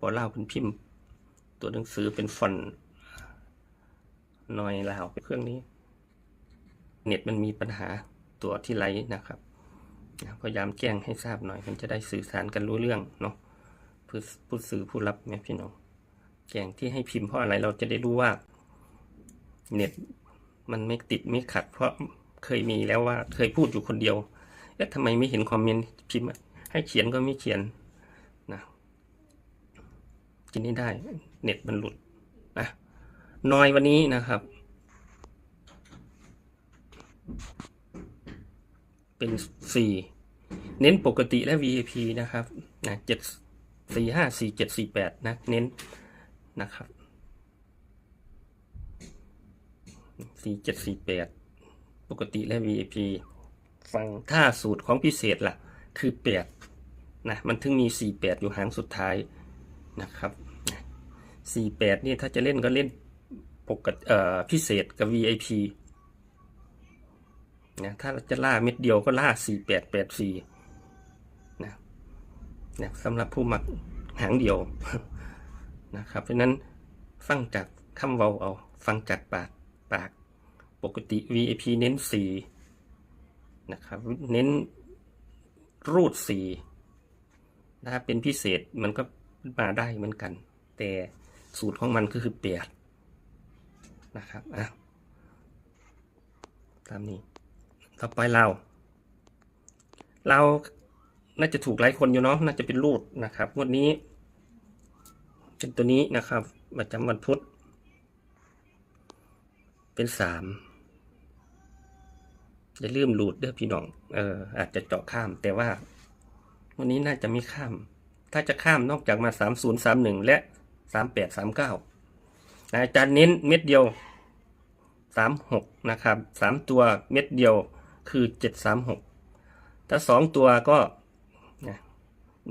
ปลาวเป็นพิมพ์ ตัวหนังสือเป็นฟอนต์น้อยลาวเครื่องนี้ เน็ตมันมีปัญหาตัวที่ไลนะครับพยายามแจ้งให้ทราบหน่อย มันจะได้สื่อสารกันรู้เรื่องเนาะผู้ผู้สื่อผู้รับเนี่ยพี่น้องแจ้งที่ให้พิมพ์เพราะอะไรเราจะได้รู้ว่า เน็ตมันไม่ติดไม่ขัด เพราะเคยมีแล้วว่าเคยพูดอยู่คนเดียวเอ๊ะทำไมไม่เห็นคอมเมนต์พิมพ์ให้เขียนก็ไม่เขียน กินไม่ได้ เน็ตมันหลุดนะนอยวันนี้นะครับ เป็นสี่เน้นปกติและ VIP นะครับนะเจ็ดสี่ห้าสี่เจ็ดสี่แปดนะ เน้นนะครับสี่เจ็ดสี่แปดปกติและ VIP ฟังถ้าสูตรของพิเศษล่ะ คือแปดนะ มันถึงมีสี่แปดอยู่หางสุดท้าย นะครับสี่แปดนี่ถ้าจะเล่นก็เล่นปกติพิเศษกับ VIP นะถ้าจะล่าเม็ดเดียวก็ล่าสี่แปดแปดสี่นะนะสำหรับผู้มักหางเดียวนะครับเพราะนั้นฟังจากคำเว้าเอาฟังจากปากปากปกติ VIP เน้นสีนะครับเน้นรูดสีถ้าเป็นพิเศษมันก็ ขึ้นมาได้เหมือนกัน แต่สูตรของมันก็คือแปดนะครับอะตามนี้ ต่อไปเรา เราน่าจะถูกหลายคนอยู่เนาะน่าจะเป็นรูดนะครับงวดนี้ เป็นตัวนี้นะครับประจำวันพุธเป็นสามอย่าลืมหลุดเด้อพี่น้อง เอออาจจะเจาะข้าม แต่ว่า วันนี้น่าจะไม่ข้าม ถ้าจะข้ามนอกจากมาสามศูนย์สามหนึ่งและสามแปดสามเก้าอาจารย์เน้นเม็ดเดียวสามหกนะครับสามตัวเม็ดเดียวคือเจ็ดสามหกถ้าสองตัวก็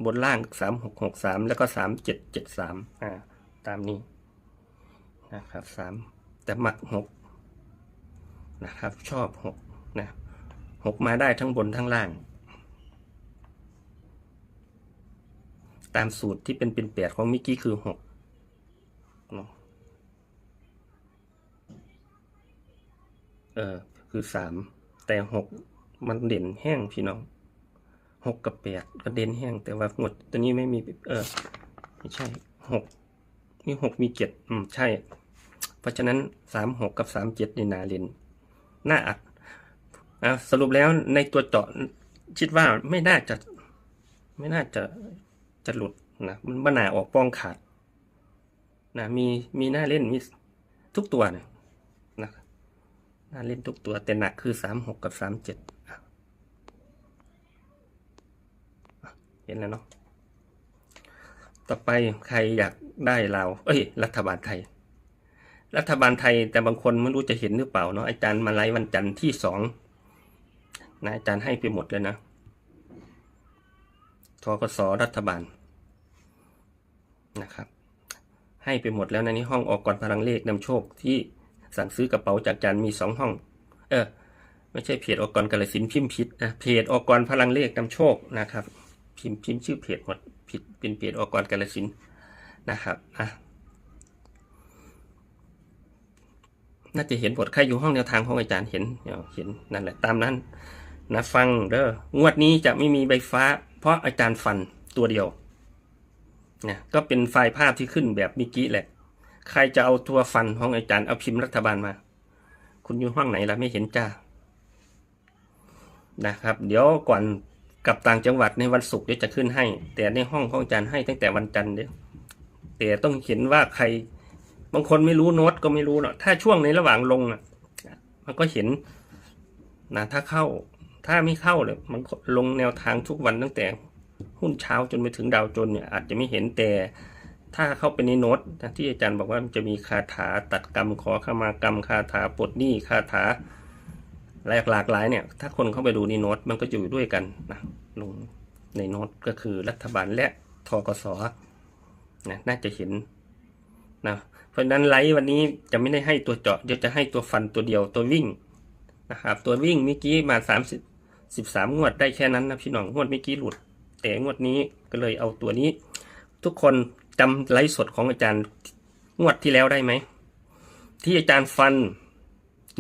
บนล่างสามหกหกสามแล้วก็สามเจ็ดเจ็ดสามอ่า ตามนี้ นะครับสามแต่หมักหกนะครับ ชอบหกนะหกมาได้ทั้งบนทั้งล่าง ตามสูตรที่เป็นเป็นแปดของมิกกี้คือหกเนาะเออ คือสามแต่หกมันเด่นแห้งพี่น้องหกกับแปดก็เด่นแห้งแต่ว่าหมดตัวนี้ไม่มีเออไม่ใช่หกมีหกมีเจ็ดอืมใช่ เพราะฉะนั้นสามหกกับสามเจ็ดในนาเล่นน่าอัดอะสรุปแล้วในตัวเจาะคิดว่าไม่น่าจะ ไม่น่าจะ จะหลุดนะมันบนาออกป้องขาดนะมีมีหน้าเล่นมีทุกตัวเนะนะหน้าเล่นทุกตัว แต่หนักคือสามหกกับสามเจ็ดเห็นแล้วเนาะต่อไปใครอยากได้เราเอ้ย รัฐบาลไทย รัฐบาลไทยแต่บางคนไม่รู้จะเห็นหรือเปล่าเนาะอาจารย์มาไลฟ์วันจันทร์ที่สองนะอาจารย์ให้ไปหมดเลยนะ ทกสรัฐบาลนะครับ ให้ไปหมดแล้วในนี้ห้องออกก่อนพลังเลขนำโชคที่สั่งซื้อกระเป๋าจากอาจารย์มีสองห้อง เออ ไม่ใช่เพจออกกรกาลสินพิมพ์ผิดนะเพจออกกรพลังเลขนำโชคนะครับ พิมพ์พิมพ์ชื่อเพจหมดผิดเป็นเพจออกกรกาลสินนะครับอะน่าจะเห็นบทใครอยู่ห้องแนวทางของอาจารย์เห็นเห็นนั่นแหละตามนั้นนะฟังเด้องวดนี้จะไม่มีใบฟ้า เพราะอาจารย์ฟันตัวเดียวนะก็เป็นไฟล์ภาพที่ขึ้นแบบมื่อกี้แหละ ใครจะเอาตัวฟันของอาจารย์เอาพิมพ์รัฐบาลมา คุณอยู่ห้องไหนล่ะไม่เห็นจ้านะครับ เดี๋ยวก่อนกลับต่างจังหวัดในวันศุกร์เดี๋ยวจะขึ้นให้ แต่ในห้องของอาจารย์ให้ตั้งแต่วันจันทร์เดี๋ยวแต่ต้องเห็นว่าใคร บางคนไม่รู้โน้ตก็ไม่รู้เนาะถ้าช่วงในระหว่างลงอะ มันก็เห็นนะถ้าเข้า ถ้าไม่เข้าเลยมันลงแนวทางทุกวันตั้งแต่หุ้นเช้าจนไปถึงดาวจนเนี่ยอาจจะไม่เห็นแต่ถ้าเข้าไปในโน้ตที่อาจารย์บอกว่ามันจะมีคาถาตัดกรรมขอขมากรรมคาถาปลดหนี้คาถาหลากหลากหลายเนี่ย ถ้าคนเข้าไปดูในโน้ตมันก็อยู่ด้วยกันนะลงในโน้ตก็คือรัฐบาลและทกสนะน่าจะเห็นนะเพราะฉะนั้นไลฟ์วันนี้จะไม่ได้ให้ตัวเจาะเดี๋ยวจะให้ตัวฟันตัวเดียวตัววิ่งนะครับตัววิ่งเมื่อกี้มาสามสิบ สิบสามงวดได้แค่นั้นนะพี่น้องงวดเมื่อกี้หลุด แต่งวดนี้ก็เลยเอาตัวนี้ ทุกคนจำไลฟ์สดของอาจารย์งวดที่แล้วได้ไหม ที่อาจารย์ฟัน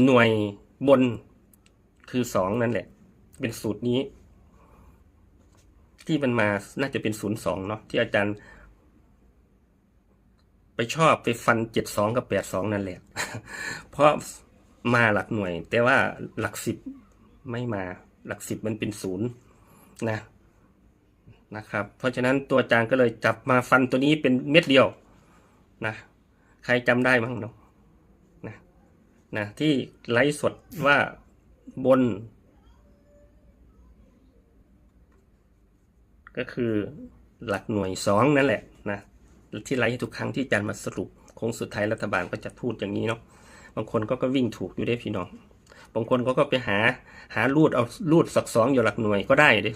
หน่วยบนคือสองนั่นแหละ เป็นสูตรนี้ ที่มันมาน่าจะเป็นศูนย์สองเนาะที่อาจารย์ ไปชอบไปฟันเจ็ดสองกับแปดสองนั่นแหละ เพราะมาหลักหน่วย แต่ว่าหลักสิบไม่มา หลักสิบมันเป็นศูนย์นะนะครับ เพราะฉะนั้นตัวอาจารย์ก็เลยจับมาฟันตัวนี้เป็นเม็ดเดียวนะใครจำได้มั้งเนาะนะนะที่ไลฟ์สดว่าบน ก็คือหลักหน่วยสองนั่นแหละนะที่ไลฟ์ทุกครั้งที่อาจารย์มาสรุปคงสุดท้ายรัฐบาลก็จะพูดอย่างนี้เนาะบางคนก็ก็วิ่งถูกอยู่ได้พี่น้อง บางคนก็ก็ไปหาหารูดเอารูดสักสองอยู่หลักหน่วยก็ได้ดิ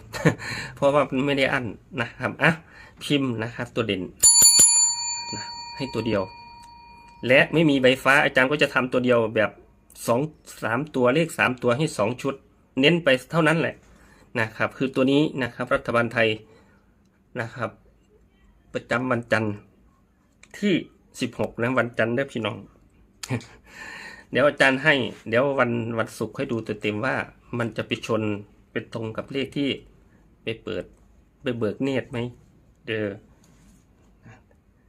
เพราะว่ามันไม่ได้อั้นนะครับอะพิมพ์นะครับตัวเด่นนะให้ตัวเดียว และไม่มีใบฟ้าอาจารย์ก็จะทำตัวเดียวแบบสองสามตัวเลขสามตัวให้สองชุด เน้นไปเท่านั้นแหละนะครับ คือตัวนี้นะครับรัฐบาลไทยนะครับ ประจำวันจันทร์ที่สิบหกนะวันจันทร์เด้อพี่น้อง เดี๋ยวอาจารย์ให้ เดี๋ยววันวันศุกร์ให้ดูเต็มว่ามันจะไปชนไปตรงกับเลขที่ไปเปิดไปเบิกเนตรไหมเด้อ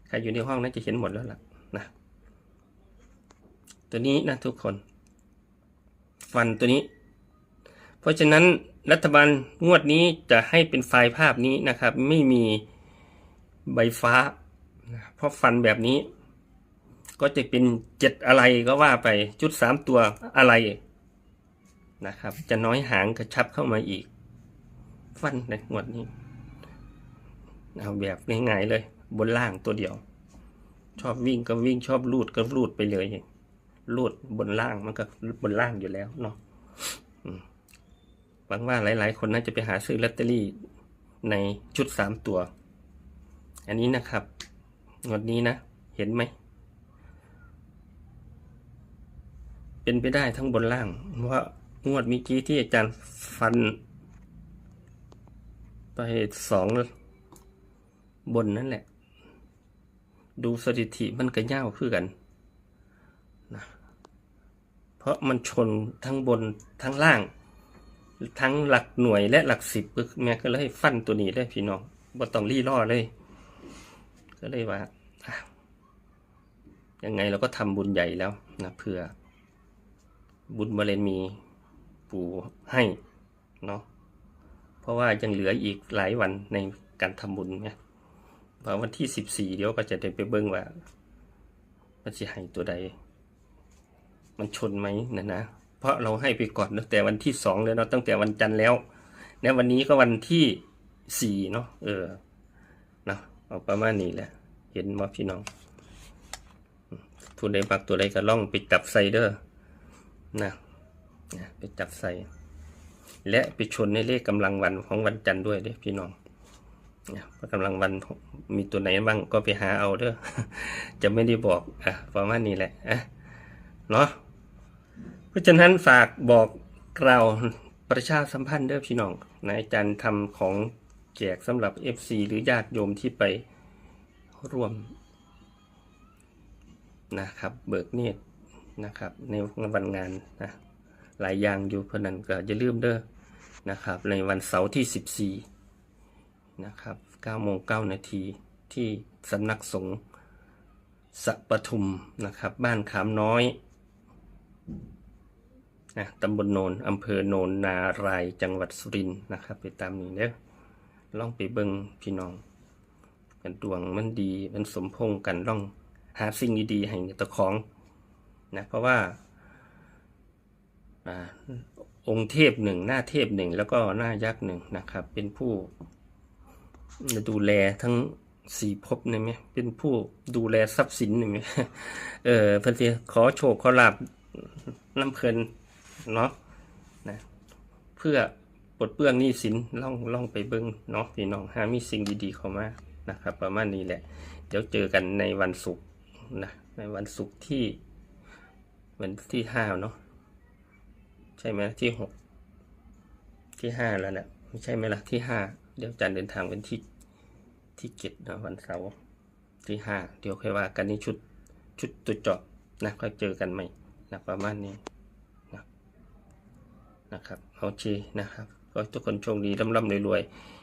ใครอยู่ในห้องนั้นจะเห็นหมดแล้วล่ะนะตัวนี้นะทุกคน ฟันตัวนี้ เพราะฉะนั้นรัฐบาลงวดนี้จะให้เป็นไฟล์ภาพนี้นะครับ ไม่มีใบฟ้า เพราะฟันแบบนี้ ก็จะเป็นเจ็ดอะไรก็ว่าไปชุดสามตัวอะไรนะครับ จะน้อยหางกระชับเข้ามาอีก ฟันในงวดนี้เอาแบบง่ายๆเลย บนล่างตัวเดียว ชอบวิ่งก็วิ่งชอบลูดก็ลูดไปเลยลูดบนล่างมันก็บนล่างอยู่แล้วเนาะหวังว่าหลาย ๆ คนน่าจะไปหาซื้อลอตเตอรี่ในชุดสามตัว อันนี้นะครับงวดนี้นะ เห็นไหม เป็นไปได้ทั้งบนล่าง เพราะว่างวดเมื่อกี้ที่อาจารย์ฟัน ไปสองบนนั่นแหละ ดูสถิติมันก็ย่าวคือกันนะเพราะมันชนทั้งบนทั้งล่าง ทั้งหลักหน่วยและหลักสิบแม่ก็เลยฟันตัวนี้ได้พี่น้องบ่ต้องรีล่อเลย ก็เลยว่ายังไงเราก็ทำบุญใหญ่แล้วนะเพื่อ บุญบารมีปู่ให้เนาะเพราะว่ายังเหลืออีกหลายวันในการทำบุญเนี่ยพอวันที่สิบสี่เดี๋ยวก็จะได้ไปเบิ้งว่ามันจะให้ตัวใด มันชนไหมนะนะ เพราะเราให้ไปก่อนตั้งแต่วันที่สองเลยเนาะตั้งแต่วันจันทร์แล้วและวันนี้ก็วันที่สี่เนาะเออเนาะเอาประมาณนี้แหละ เห็นว่าพี่น้องผู้ใดมักตัวใดก็ล่องไปจับไซเดอร์ นะนะไปจับใส่ และไปชนในเลขกำลังวันของวันจันทร์ด้วยเด้พี่น้องนะว่ากำลังวันมีตัวไหนบ้างก็ไปหาเอาเด้อจะไม่ได้บอกอะประมาณนี้แหละอะเนาะเพราะฉะนั้นฝากบอกกล่าวประชาสัมพันธ์เด้อพี่น้องนะอาจารย์ทำของแจกสำหรับ FC หรือญาติโยมที่ไปร่วมนะครับ เบิกเนตร นะครับ ในวันงานนะหลายอย่างอยู่เพราะนั้นก็อย่าลืมเด้อนะครับ ในวันเสาร์ที่ 14 นะครับ9โมง9นาทีที่สำนักสงฆ์สะปทุมนะครับ บ้านขามน้อยนะตำบลโนนอำเภอโนนนารายจังหวัดสุรินทร์นะครับ ไปตามนี้เด้อลองไปเบิ่งพี่น้อง กันดวงมันดีมันสมพงกันล่องหาสิ่งดีๆให้ตะของ นะเพราะว่าองค์เทพหนึ่งหน้าเทพหนึ่งแล้วก็หน้ายักษ์หนึ่งนะครับ เป็นผู้ดูแลทั้งสี่ภพนี่ไหมเป็นผู้ดูแลทรัพย์สินนี่ไหมเออเพื่อนขอโชคขอลาบน้ำเพลินเนาะนะเพื่อปลดเปลื้องหนี้สินล่องล่องไปเบิ้งเนาะพี่น้องหามีสิ่งดีๆเข้ามานะครับ ประมาณนี้แหละ เดี๋ยวเจอกันในวันศุกร์นะในวันศุกร์ที่ วันที่ห้าเนาะใช่ไหมที่หกที่ห้าแล้วเนะไม่ใช่ไหมล่ะที่ห้าเดี๋ยวจันเดินทางเป็นที่ที่เจ็ดนะวันเสาร์ที่ห้าเดี๋ยวค่อยว่ากันนี่ชุดชุดตัวเจาะนะค่อยเจอกันใหม่นะประมาณนี้นะนะครับโอเคนะครับ ก็ทุกคนโชคดีร่ำๆรวยๆ